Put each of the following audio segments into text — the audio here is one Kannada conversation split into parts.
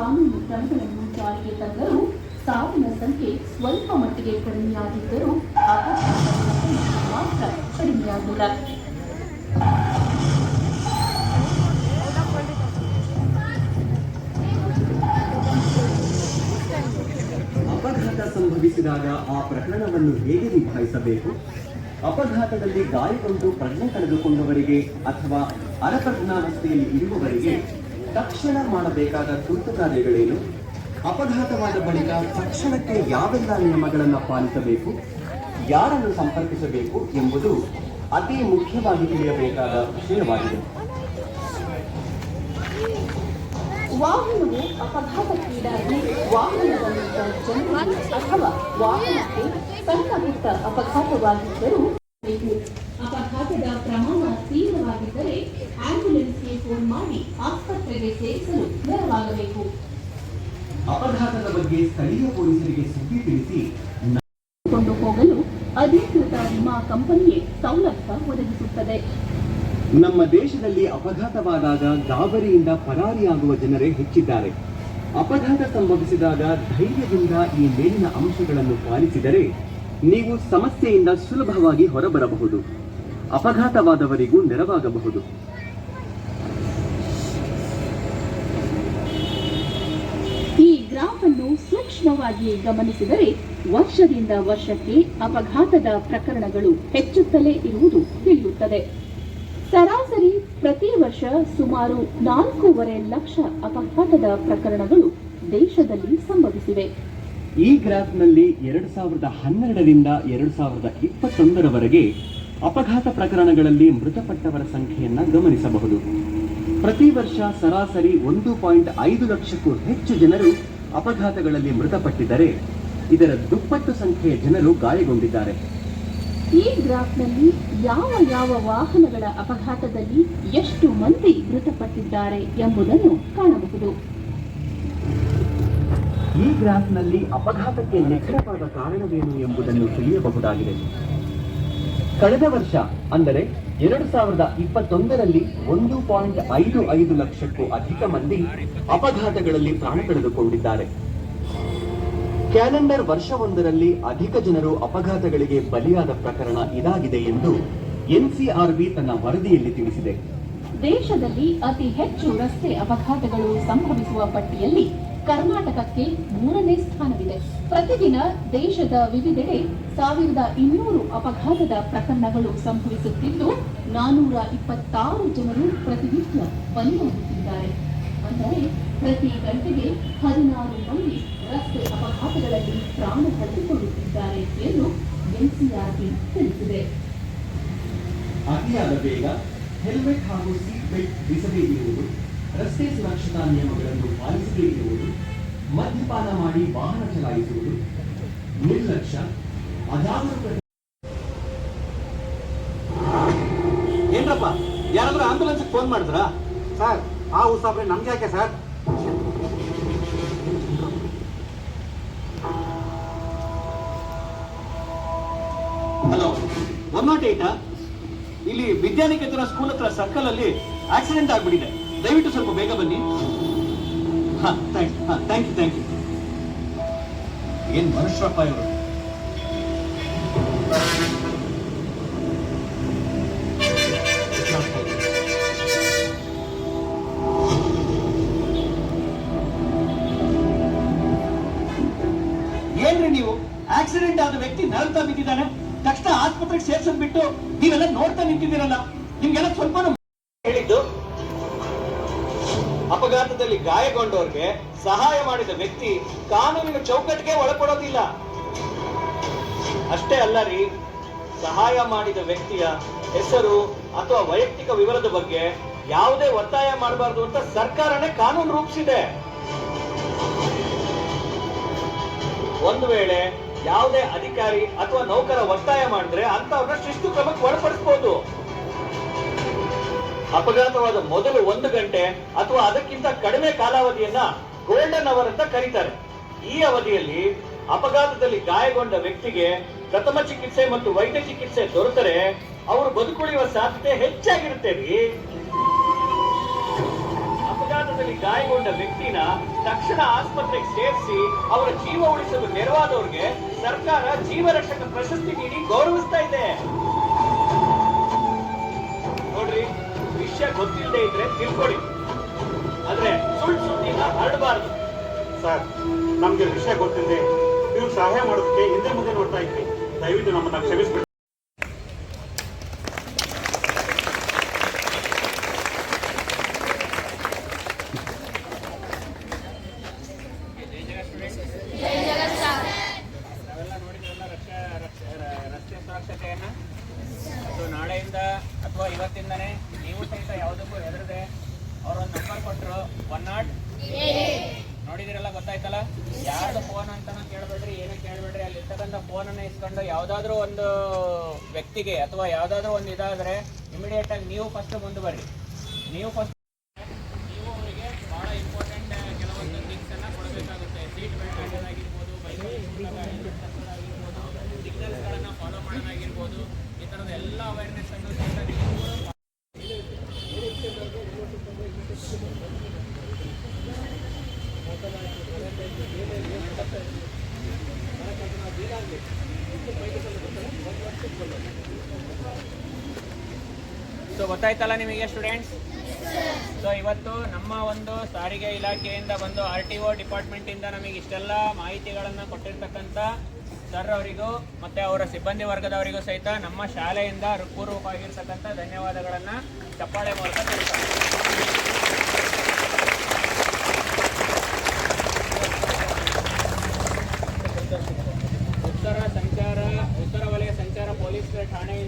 ಕಾನೂನು ಕ್ರಮಗಳನ್ನು ಜಾರಿಗೆ ತಂದರೂ ಸಾವಿನ ಸಂಖ್ಯೆ ಸ್ವಲ್ಪ ಮಟ್ಟಿಗೆ ಕಡಿಮೆಯಾಗಿದ್ದರೂ ಮಾತ್ರ ಕಡಿಮೆಯಾಗಿಲ್ಲ. ಅಪಘಾತ ಸಂಭವಿಸಿದಾಗ ಆ ಪ್ರಕರಣವನ್ನು ಹೇಗೆ ನಿಭಾಯಿಸಬೇಕು? ಅಪಘಾತದಲ್ಲಿ ಗಾಯಗೊಂಡು ಪ್ರಜ್ಞೆ ಕಳೆದುಕೊಂಡವರಿಗೆ ಅಥವಾ ಅರಪ್ರಜ್ಞಾವಸ್ಥೆಯಲ್ಲಿ ಇರುವವರಿಗೆ ತಕ್ಷಣ ಮಾಡಬೇಕಾದ ತುರ್ತು ಕಾರ್ಯಗಳೇನು? ಅಪಘಾತವಾದ ಬಳಿಕ ತಕ್ಷಣಕ್ಕೆ ಯಾವೆಲ್ಲ ನಿಯಮಗಳನ್ನು ಪಾಲಿಸಬೇಕು? ಯಾರನ್ನು ಸಂಪರ್ಕಿಸಬೇಕು ಎಂಬುದು ಅತಿ ಮುಖ್ಯವಾಗಿ ತಿಳಿಯಬೇಕಾದ ವಿಷಯವಾಗಿದೆ. ವಾಹನವು ಅಪಘಾತಕ್ಕೀಡಾಗಿ ವಾಹನದಲ್ಲಿದ್ದ ಜನರು ಅಥವಾ ವಾಹನಕ್ಕೆ ಸಣ್ಣ ಪುಟ್ಟ ಅಪಘಾತವಾಗಿದ್ದರೂ ಅಪಘಾತದ ಪ್ರಮಾಣ ತೀವ್ರವಾಗಿದ್ದರೆ ಫೋನ್ ಮಾಡಿ ಆಸ್ಪತ್ರೆಗೆ ಸೇರಿಸಲು ನೆರವಾಗಬೇಕು. ಅಪಘಾತದ ಬಗ್ಗೆ ಸ್ಥಳೀಯ ಪೊಲೀಸರಿಗೆ ಸುದ್ದಿ ತಿಳಿಸಿ ಕೊಂಡು ಹೋಗಲು ಅಧಿಕೃತ ವಿಮಾ ಕಂಪನಿಯೇ ಸೌಲಭ್ಯ ಒದಗಿಸುತ್ತದೆ. ನಮ್ಮ ದೇಶದಲ್ಲಿ ಅಪಘಾತವಾದಾಗ ಗಾಬರಿಯಿಂದ ಪರಾರಿಯಾಗುವ ಜನರೇ ಹೆಚ್ಚಿದ್ದಾರೆ. ಅಪಘಾತ ಸಂಭವಿಸಿದಾಗ ಧೈರ್ಯದಿಂದ ಈ ಮೇಲಿನ ಅಂಶಗಳನ್ನು ಪಾಲಿಸಿದರೆ ನೀವು ಸಮಸ್ಯೆಯಿಂದ ಸುಲಭವಾಗಿ ಹೊರಬರಬಹುದು. ಅಪಘಾತವಾದವರಿಗೂ ನೆರವಾಗಬಹುದು. ಈ ಗ್ರಾಫ್ ಸೂಕ್ಷ್ಮವಾಗಿ ಗಮನಿಸಿದರೆ ವರ್ಷದಿಂದ ವರ್ಷಕ್ಕೆ ಅಪಘಾತದ ಪ್ರಕರಣಗಳು ಹೆಚ್ಚುತ್ತಲೇ ಇರುವುದು ತಿಳಿಯುತ್ತದೆ. ಸರಾಸರಿ ಪ್ರತಿ ವರ್ಷ ಸುಮಾರು ನಾಲ್ಕೂವರೆ ಲಕ್ಷ ಅಪಘಾತದ ಪ್ರಕರಣಗಳು ದೇಶದಲ್ಲಿ ಸಂಭವಿಸಿವೆ. ಈ ಗ್ರಾಫ್ನಲ್ಲಿ ಎರಡು ಸಾವಿರದ ಹನ್ನೆರಡರಿಂದ ಎರಡು ಸಾವಿರದ ಇಪ್ಪತ್ತೊಂದರವರೆಗೆ ಅಪಘಾತ ಪ್ರಕರಣಗಳಲ್ಲಿ ಮೃತಪಟ್ಟವರ ಸಂಖ್ಯೆಯನ್ನು ಗಮನಿಸಬಹುದು. ಪ್ರತಿ ವರ್ಷ ಸರಾಸರಿ ಒಂದು ಪಾಯಿಂಟ್ ಐದು ಲಕ್ಷಕ್ಕೂ ಹೆಚ್ಚು ಜನರು ಅಪಘಾತಗಳಲ್ಲಿ ಮೃತಪಟ್ಟಿದ್ದರೆ ಇದರ ದುಪ್ಪಟ್ಟು ಸಂಖ್ಯೆಯ ಜನರು ಗಾಯಗೊಂಡಿದ್ದಾರೆ. ಈ ಗ್ರಾಫ್ನಲ್ಲಿ ಯಾವ ಯಾವ ವಾಹನಗಳ ಅಪಘಾತದಲ್ಲಿ ಎಷ್ಟು ಮಂದಿ ಮೃತಪಟ್ಟಿದ್ದಾರೆ ಎಂಬುದನ್ನು ಕಾಣಬಹುದು. ಈ ಗ್ರಾಫ್ನಲ್ಲಿ ಅಪಘಾತಕ್ಕೆ ನಿಖರವಾದ ಕಾರಣವೇನು ಎಂಬುದನ್ನು ತಿಳಿಯಬಹುದಾಗಿದೆ. ಕಳೆದ ವರ್ಷ, ಅಂದರೆ ಎರಡು ಸಾವಿರದ ಇಪ್ಪತ್ತೊಂದರಲ್ಲಿ ಒಂದು ಪಾಯಿಂಟ್ ಐದು ಐದು ಲಕ್ಷಕ್ಕೂ ಅಧಿಕ ಮಂದಿ ಅಪಘಾತಗಳಲ್ಲಿ ಪ್ರಾಣ ಕಳೆದುಕೊಂಡಿದ್ದಾರೆ. ಕ್ಯಾಲೆಂಡರ್ ವರ್ಷವೊಂದರಲ್ಲಿ ಅಧಿಕ ಜನರು ಅಪಘಾತಗಳಿಗೆ ಬಲಿಯಾದ ಪ್ರಕರಣ ಇದಾಗಿದೆ ಎಂದು ಎನ್ಸಿಆರ್ಬಿ ತನ್ನ ವರದಿಯಲ್ಲಿ ತಿಳಿಸಿದೆ. ದೇಶದಲ್ಲಿ ಅತಿ ಹೆಚ್ಚು ರಸ್ತೆ ಅಪಘಾತಗಳು ಸಂಭವಿಸುವ ಪಟ್ಟಿಯಲ್ಲಿ ಕರ್ನಾಟಕಕ್ಕೆ ಮೂರನೇ ಸ್ಥಾನವಿದೆ. ಪ್ರತಿದಿನ ದೇಶದ ವಿವಿಧೆಡೆ ಸಾವಿರದ ಇನ್ನೂರು ಅಪಘಾತದ ಪ್ರಕರಣಗಳು ಸಂಭವಿಸುತ್ತಿದ್ದು, ನಾನೂರ ಇಪ್ಪತ್ತಾರು ಜನರು ಪ್ರತಿನಿತ್ಯ ಬಲಿಯಾಗುತ್ತಿದ್ದಾರೆ ಅಂದರೆ, ಪ್ರತಿ ಗಂಟೆಗೆ ಹದಿನಾರು ಮಂದಿ ರಸ್ತೆ ಅಪಘಾತಗಳಲ್ಲಿ ಪ್ರಾಣ ಕಳೆದುಕೊಳ್ಳುತ್ತಿದ್ದಾರೆ ಎಂದು ಎನ್ಸಿಆರ್ಟಿ ತಿಳಿಸಿದೆ. ಅತಿಯಾದ ಬೇಗ ಹೆಲ್ಮೆಟ್ ಹಾಗೂ ಸೀಟ್ ಬೆಲ್ಟ್ ಧರಿಸದೇ ಇರುವುದು ರಸ್ತೆ ಸುರಕ್ಷತಾ ನಿಯಮಗಳನ್ನು ಪಾಲಿಸದೇ ಇರುವುದು ಮದ್ಯಪಾನ ಮಾಡಿ ವಾಹನ ಚಲಾಯಿಸುವುದು ನಿರ್ಲಕ್ಷ್ಯ ಅಜಾಗರೂಕತೆ. ಏನ್ರಪ್ಪ ಯಾರಾದ್ರೂ ಆಂಬುಲೆನ್ಸ್ ಫೋನ್ ಮಾಡಿದ್ರಾ? ಸರ್ ಆ ಉಸಾಬ್ರೆ ನಮ್ಗೆ ಯಾಕೆ sir hello one not Etah ಇಲ್ಲಿ ವಿದ್ಯಾನಿಕೇತನ ಸ್ಕೂಲ್ ಹತ್ರ ಸರ್ಕಲ್ ಅಲ್ಲಿ ಆಕ್ಸಿಡೆಂಟ್ ಆಗ್ಬಿಟ್ಟಿದೆ. ದಯವಿಟ್ಟು ಸ್ವಲ್ಪ ಬೇಗ ಬನ್ನಿ. ಹಾ ಥ್ಯಾಂಕ್ ಯು ಥ್ಯಾಂಕ್ ಯು ಏನ್ ಮನುಷ್ಯರಪ್ಪ ಇವರು? ಏನ್ರಿ ನೀವು? ಆಕ್ಸಿಡೆಂಟ್ ಆದ ವ್ಯಕ್ತಿ ನರಳ್ತಾ ಬಿದ್ದಿದ್ದಾನೆ. ತಕ್ಷಣ ಆಸ್ಪತ್ರೆಗೆ ಸೇರ್ಸಿದ್ಬಿಟ್ಟು ನೀವೆಲ್ಲ ನೋಡ್ತಾ ನಿಂತಿದ್ದೀರಲ್ಲ. ನಿಮ್ಗೆಲ್ಲ ಸ್ವಲ್ಪ ಹೇಳಿದ್ದು ಅಪಘಾತದಲ್ಲಿ ಗಾಯಗೊಂಡವ್ರಿಗೆ ಸಹಾಯ ಮಾಡಿದ ವ್ಯಕ್ತಿ ಕಾನೂನಿನ ಚೌಕಟ್ಟಿಗೆ ಒಳಪಡೋದಿಲ್ಲ. ಅಷ್ಟೇ ಅಲ್ಲ ರೀ, ಸಹಾಯ ಮಾಡಿದ ವ್ಯಕ್ತಿಯ ಹೆಸರು ಅಥವಾ ವೈಯಕ್ತಿಕ ವಿವರದ ಬಗ್ಗೆ ಯಾವುದೇ ಒತ್ತಾಯ ಮಾಡಬಾರದು ಅಂತ ಸರ್ಕಾರನೇ ಕಾನೂನು ರೂಪಿಸಿದೆ. ಒಂದು ವೇಳೆ ಯಾವುದೇ ಅಧಿಕಾರಿ ಅಥವಾ ನೌಕರ ಒತ್ತಾಯ ಮಾಡಿದ್ರೆ ಅಂತವ್ರನ್ನ ಶಿಸ್ತು ಕ್ರಮಕ್ಕೆ ಒಳಪಡಿಸಬಹುದು ಅಪಘಾತವಾದ ಮೊದಲು ಒಂದು ಗಂಟೆ ಅಥವಾ ಅದಕ್ಕಿಂತ ಕಡಿಮೆ ಕಾಲಾವಧಿಯನ್ನ ಗೋಲ್ಡನ್ ಅವರ್ ಅಂತ ಕರೀತಾರೆ. ಈ ಅವಧಿಯಲ್ಲಿ ಅಪಘಾತದಲ್ಲಿ ಗಾಯಗೊಂಡ ವ್ಯಕ್ತಿಗೆ ಪ್ರಥಮ ಚಿಕಿತ್ಸೆ ಮತ್ತು ವೈದ್ಯ ಚಿಕಿತ್ಸೆ ದೊರೆತರೆ ಅವರು ಬದುಕುಳಿಯುವ ಸಾಧ್ಯತೆ ಹೆಚ್ಚಾಗಿರುತ್ತೆ ರೀ. ಅಪಘಾತದ ಅಪಘಾತದಲ್ಲಿ ಗಾಯಗೊಂಡ ವ್ಯಕ್ತಿನ ತಕ್ಷಣ ಆಸ್ಪತ್ರೆಗೆ ಸೇರಿಸಿ ಅವರ ಜೀವ ಉಳಿಸಲು ನೆರವಾದವ್ರಿಗೆ ಸರ್ಕಾರ ಜೀವ ರಕ್ಷಕ ಪ್ರಶಸ್ತಿ ನೀಡಿ ಗೌರವಿಸ್ತಾ ಇದೆ. ಸಹಾಯ ಮಾಡೋದಕ್ಕೆ ಹಿಂದೆ ಮುಂದೆ ನೋಡ್ತಾ ಇದ್ವಿ. ದಯವಿಟ್ಟು ನಮ್ಮನ್ನ ಕ್ಷಮಿಸ್ಬಿಡಿ ನಾವೆಲ್ಲ ನೋಡಿದ್ರಲ್ಲ ರಕ್ಷೆ ರಕ್ಷೆ- ರ- ರಸ್ತೆ ಸುರಕ್ಷತೆಯನ್ನ ಅದು ನಾಳೆಯಿಂದ ಅಥವಾ ಇವತ್ತಿಂದನೇ ನೀವು ಸಹಿತ ಯಾವುದಕ್ಕೂ ಹೆದರದೆ ಅವರೊಂದು ನಂಬರ್ ಕೊಟ್ಟರು ಒನ್ ನಾಟ್ ನೋಡಿದಿರಲ್ಲ ಗೊತ್ತಾಯ್ತಲ್ಲ ಯಾರ್ದು ಫೋನ್ ಅಂತಾನು ಕೇಳಬೇಡ್ರಿ ಏನು ಕೇಳಬೇಡ್ರಿ ಅಲ್ಲಿ ಇರ್ತಕ್ಕಂಥ ಫೋನನ್ನು ಇಸ್ಕೊಂಡು ಯಾವುದಾದ್ರೂ ಒಂದು ವ್ಯಕ್ತಿಗೆ ಅಥವಾ ಯಾವುದಾದ್ರೂ ಒಂದು ಇದಾದರೆ ಇಮಿಡಿಯೇಟ್ ಆಗಿ ನೀವು ಫಸ್ಟ್ ಮುಂದೆ ಬರ್ರಿ. ನೀವು ಫಸ್ಟ್ ನೀವು ಅವರಿಗೆ ಭಾಳ ಇಂಪಾರ್ಟೆಂಟ್ ಕೆಲವೊಂದು ಥಿಂಗ್ಸ್ ಅನ್ನ ಕೊಡಬೇಕಾಗುತ್ತೆ. ಸೀಟ್ ಬೆಲ್ಟ್ ಆಗಿರ್ಬೋದು ಬೈಕ್ ಸಿಗ್ನಲ್ಸ್ಗಳನ್ನು ಫಾಲೋ ಮಾಡೋದಾಗಿರ್ಬೋದು ಈ ಥರದ ಎಲ್ಲ ಅವೇರ್ನೆಸ್ ಅನ್ನು ನೀವು ಸೊ ಗೊತ್ತಾಯ್ತಲ್ಲ ನಿಮಗೆ ಸ್ಟೂಡೆಂಟ್ಸ್ ಸೊ ಇವತ್ತು ನಮ್ಮ ಒಂದು ಸಾರಿಗೆ ಇಲಾಖೆಯಿಂದ ಬಂದು ಆರ್ ಟಿ ಒ ಡಿಪಾರ್ಟ್ಮೆಂಟಿಂದ ನಮಗೆ ಇಷ್ಟೆಲ್ಲ ಮಾಹಿತಿಗಳನ್ನು ಕೊಟ್ಟಿರ್ತಕ್ಕಂಥ ಸರ್ ಅವರಿಗೂ ಮತ್ತು ಅವರ ಸಿಬ್ಬಂದಿ ವರ್ಗದವರಿಗೂ ಸಹಿತ ನಮ್ಮ ಶಾಲೆಯಿಂದ ಪೂರ್ವಕವಾಗಿರ್ತಕ್ಕಂಥ ಧನ್ಯವಾದಗಳನ್ನು ಚಪ್ಪಾಳೆ ಮೂಲಕ ತಿಳಿಸ್ತಾರೆ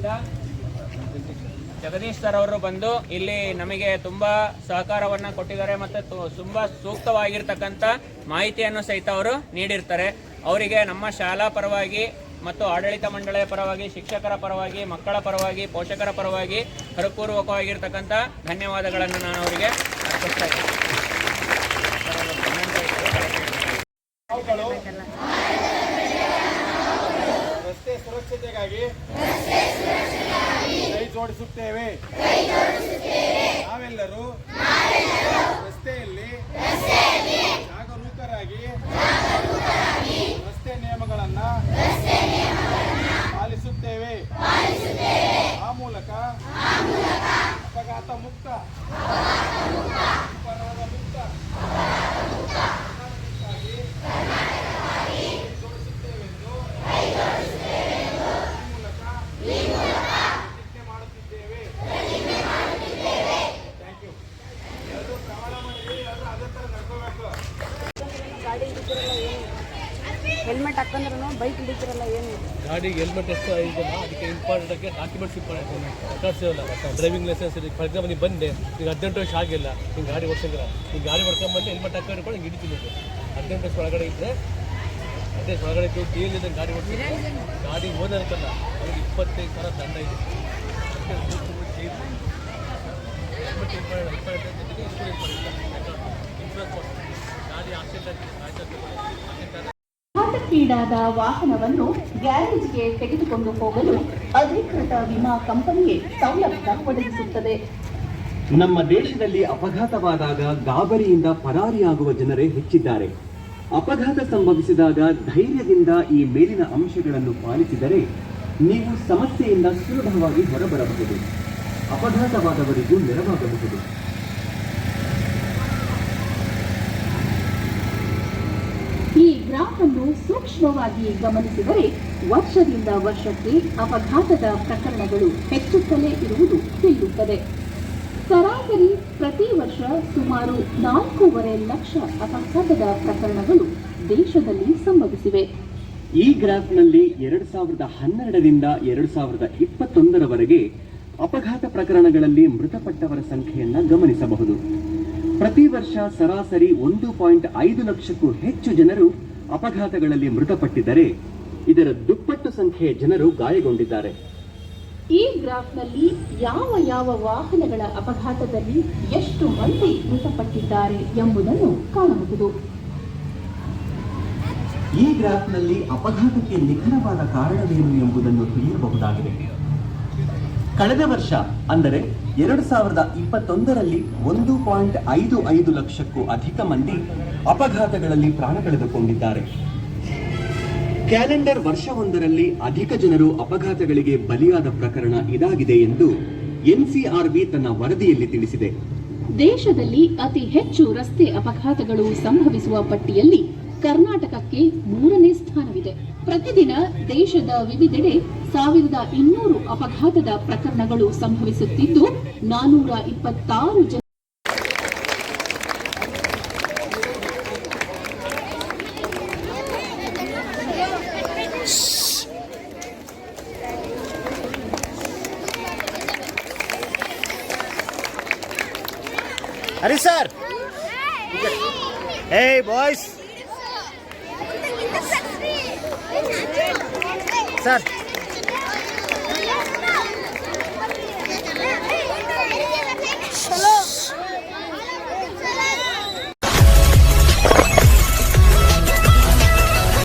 ಠಾಣೆಯಿಂದ ಜಗದೀಶ್ ಸರ್ ಅವರು ಬಂದು ಇಲ್ಲಿ ನಮಗೆ ತುಂಬಾ ಸಹಕಾರವನ್ನು ಕೊಟ್ಟಿದ್ದಾರೆ ಮತ್ತೆ ತುಂಬಾ ಸೂಕ್ತವಾಗಿರ್ತಕ್ಕಂಥ ಮಾಹಿತಿಯನ್ನು ಸಹಿತ ಅವರು ನೀಡಿರ್ತಾರೆ ಅವರಿಗೆ ನಮ್ಮ ಶಾಲಾ ಪರವಾಗಿ ಮತ್ತು ಆಡಳಿತ ಮಂಡಳಿಯ ಪರವಾಗಿ, ಶಿಕ್ಷಕರ ಪರವಾಗಿ, ಮಕ್ಕಳ ಪರವಾಗಿ, ಪೋಷಕರ ಪರವಾಗಿ ಹೃತ್ಪೂರ್ವಕವಾಗಿರ್ತಕ್ಕಂಥ ಧನ್ಯವಾದಗಳನ್ನು ನಾನು ಅವರಿಗೆ ಅರ್ಪಿಸ್ತಾ. ರಸ್ತೆ ಸುರಕ್ಷತೆಗಾಗಿ ಕೈ ಜೋಡಿಸುತ್ತೇವೆ ನಾವೆಲ್ಲರೂ ರಸ್ತೆಯಲ್ಲಿ ಜಾಗರೂಕರಾಗಿ ರಸ್ತೆ ನಿಯಮಗಳನ್ನ ಪಾಲಿಸುತ್ತೇವೆ. ಆ ಮೂಲಕ ಅಪಘಾತ ಮುಕ್ತ ಅಪರಾಧ ಮುಕ್ತ ಮುಕ್ತಾಗಿ ಕೈ ಜೋಡಿಸುತ್ತೇವೆಂದು ಈ ಮೂಲಕ ಪ್ರತಿಜ್ಞೆ ಮಾಡುತ್ತಿದ್ದೇವೆ ಥ್ಯಾಂಕ್ ಯು ಎಲ್ಲರೂ ಪ್ರಮಾಣ ಮಾಡಿದ್ವಿ ಎಲ್ಲರೂ ಅದೇ ಥರ ನಡ್ಕೋಬೇಕು ಗಾಡಿ ಹಿಡಿತಿರಲ್ಲ ಏನು ಹೆಲ್ಮೆಟ್ ಬೈಕ್ ಹಿಡಿತಿರಲ್ಲ ಏನು ಗಾಡಿ ಹೆಲ್ಮೆಟ್ ಎಷ್ಟು ಇದೆಯಲ್ಲ ಅದಕ್ಕೆ ಇಂಪಾರ್ಟೆಂಟ್ ಆಗಿ ಡಾಕ್ಯುಮೆಂಟ್ಸ್ ಇಂಪಾರ್ಟೆಂಟ್ ಡ್ರೈವಿಂಗ್ ಲೈಸೆನ್ಸ್ ಇದೆ ಫಾರ್ ಎಕ್ಸಾಂಪಲ್ ನೀವು ಬಂದೆ ಈಗ ಹದಿನೆಂಟು ವರ್ಷ ಆಗಿಲ್ಲ ನೀವು ಗಾಡಿ ಓಡಿಸಂಗಿಲ್ಲ ನೀವು ಗಾಡಿ ಹೊಡ್ಕೊಂಬಂದು ಹೆಲ್ಮೆಟ್ ಹಾಕೊಂಡು ಹಿಂಗೆ ಹಿಡಿತೀನಿ ಹದಿನೆಂಟು ವರ್ಷ ಒಳಗಡೆ ಇದ್ದರೆ ಹದಿನೈದು ಒಳಗಡೆ ಇದ್ದು ಎಲ್ ಗಾಡಿ ಓಡಿಸಿದ್ರೆ ಗಾಡಿ ಓದಿರ್ತಲ್ಲ ಅವ್ರಿಗೆ ಇಪ್ಪತ್ತೈದು ಸಾವಿರ ದಂಡ ಇದೆ ಇನ್ಶೂರೆನ್ಸ್ ಗಾಡಿ ಆಕ್ಸಿಡೆಂಟ್ ಆಕ್ಸಿಡೆಂಟ್ ಅಪಘಾತಕ್ಕೀಡಾದ ವಾಹನವನ್ನು ಗ್ಯಾರೇಜ್ಗೆ ತೆಗೆದುಕೊಂಡು ಹೋಗಲು ಅಧಿಕೃತ ವಿಮಾ ಕಂಪನಿಯೇ ಸೌಲಭ್ಯ ಒದಗಿಸುತ್ತದೆ. ನಮ್ಮ ದೇಶದಲ್ಲಿ ಅಪಘಾತವಾದಾಗ ಗಾಬರಿಯಿಂದ ಪರಾರಿಯಾಗುವ ಜನರೇ ಹೆಚ್ಚಿದ್ದಾರೆ. ಅಪಘಾತ ಸಂಭವಿಸಿದಾಗ ಧೈರ್ಯದಿಂದ ಈ ಮೇಲಿನ ಅಂಶಗಳನ್ನು ಪಾಲಿಸಿದರೆ ನೀವು ಸಮಸ್ಯೆಯಿಂದ ಸುಲಭವಾಗಿ ಹೊರಬರಬಹುದು. ಅಪಘಾತವಾದವರಿಗೂ ನೆರವಾಗಬಹುದು ಈ ಗ್ರಾಫ್ ಸೂಕ್ಷ್ಮವಾಗಿ ಗಮನಿಸಿದರೆ ವರ್ಷದಿಂದ ವರ್ಷಕ್ಕೆ ಅಪಘಾತದ ಪ್ರಕರಣಗಳು ಹೆಚ್ಚುತ್ತಲೇ ಇರುವುದು ತಿಳಿಯುತ್ತದೆ. ಸರಾಸರಿ ಪ್ರತಿ ವರ್ಷ ಸುಮಾರು ನಾಲ್ಕೂವರೆ ಲಕ್ಷ ಅಪಘಾತದ ಪ್ರಕರಣಗಳು ದೇಶದಲ್ಲಿ ಸಂಭವಿಸಿವೆ. ಈ ಗ್ರಾಫ್ನಲ್ಲಿ ಎರಡು ಸಾವಿರದ ಹನ್ನೆರಡರಿಂದ ಎರಡು ಸಾವಿರದ ಇಪ್ಪತ್ತೊಂದರವರೆಗೆ ಅಪಘಾತ ಪ್ರಕರಣಗಳಲ್ಲಿ ಮೃತಪಟ್ಟವರ ಸಂಖ್ಯೆಯನ್ನ ಗಮನಿಸಬಹುದು. ಪ್ರತಿ ವರ್ಷ ಸರಾಸರಿ ಒಂದು ಪಾಯಿಂಟ್ ಐದು ಲಕ್ಷಕ್ಕೂ ಹೆಚ್ಚು ಜನರು ಅಪಘಾತಗಳಲ್ಲಿ ಮೃತಪಟ್ಟಿದ್ದರೆ ಇದರ ದುಪ್ಪಟ್ಟು ಸಂಖ್ಯೆಯ ಜನರು ಗಾಯಗೊಂಡಿದ್ದಾರೆ. ಈ ಗ್ರಾಫ್ನಲ್ಲಿ ಯಾವ ಯಾವ ವಾಹನಗಳ ಅಪಘಾತದಲ್ಲಿ ಎಷ್ಟು ಮಂದಿ ಮೃತಪಟ್ಟಿದ್ದಾರೆ ಎಂಬುದನ್ನು ಕಾಣಬಹುದು. ಈ ಗ್ರಾಫ್ನಲ್ಲಿ ಅಪಘಾತಕ್ಕೆ ನಿಖರವಾದ ಕಾರಣವೇನು ಎಂಬುದನ್ನು ತಿಳಿಯಬಹುದಾಗಿದೆ. ಕಳೆದ ವರ್ಷ ಅಂದರೆ ಎರಡು ಸಾವಿರದ ಇಪ್ಪತ್ತೊಂದರಲ್ಲಿ ಒಂದು ಪಾಯಿಂಟ್ ಐದು ಐದು ಲಕ್ಷಕ್ಕೂ ಅಧಿಕ ಮಂದಿ ಅಪಘಾತಗಳಲ್ಲಿ ಪ್ರಾಣ ಕಳೆದುಕೊಂಡಿದ್ದಾರೆ. ಕ್ಯಾಲೆಂಡರ್ ವರ್ಷವೊಂದರಲ್ಲಿ ಅಧಿಕ ಜನರು ಅಪಘಾತಗಳಿಗೆ ಬಲಿಯಾದ ಪ್ರಕರಣ ಇದಾಗಿದೆ ಎಂದು ಎನ್ಸಿಆರ್ಬಿ ತನ್ನ ವರದಿಯಲ್ಲಿ ತಿಳಿಸಿದೆ. ದೇಶದಲ್ಲಿ ಅತಿ ಹೆಚ್ಚು ರಸ್ತೆ ಅಪಘಾತಗಳು ಸಂಭವಿಸುವ ಪಟ್ಟಿಯಲ್ಲಿ ಕರ್ನಾಟಕಕ್ಕೆ ಮೂರನೇ ಸ್ಥಾನವಿದೆ. ಪ್ರತಿದಿನ ದೇಶದ ವಿವಿಧೆಡೆ ಸಾವಿರದ ಇನ್ನೂರು ಅಪಘಾತದ ಪ್ರಕರಣಗಳು ಸಂಭವಿಸುತ್ತಿದ್ದು ನಾನೂರ ಇಪ್ಪತ್ತಾರು ಜನ Hurry, ಸರ್. Hey, boys. Sir.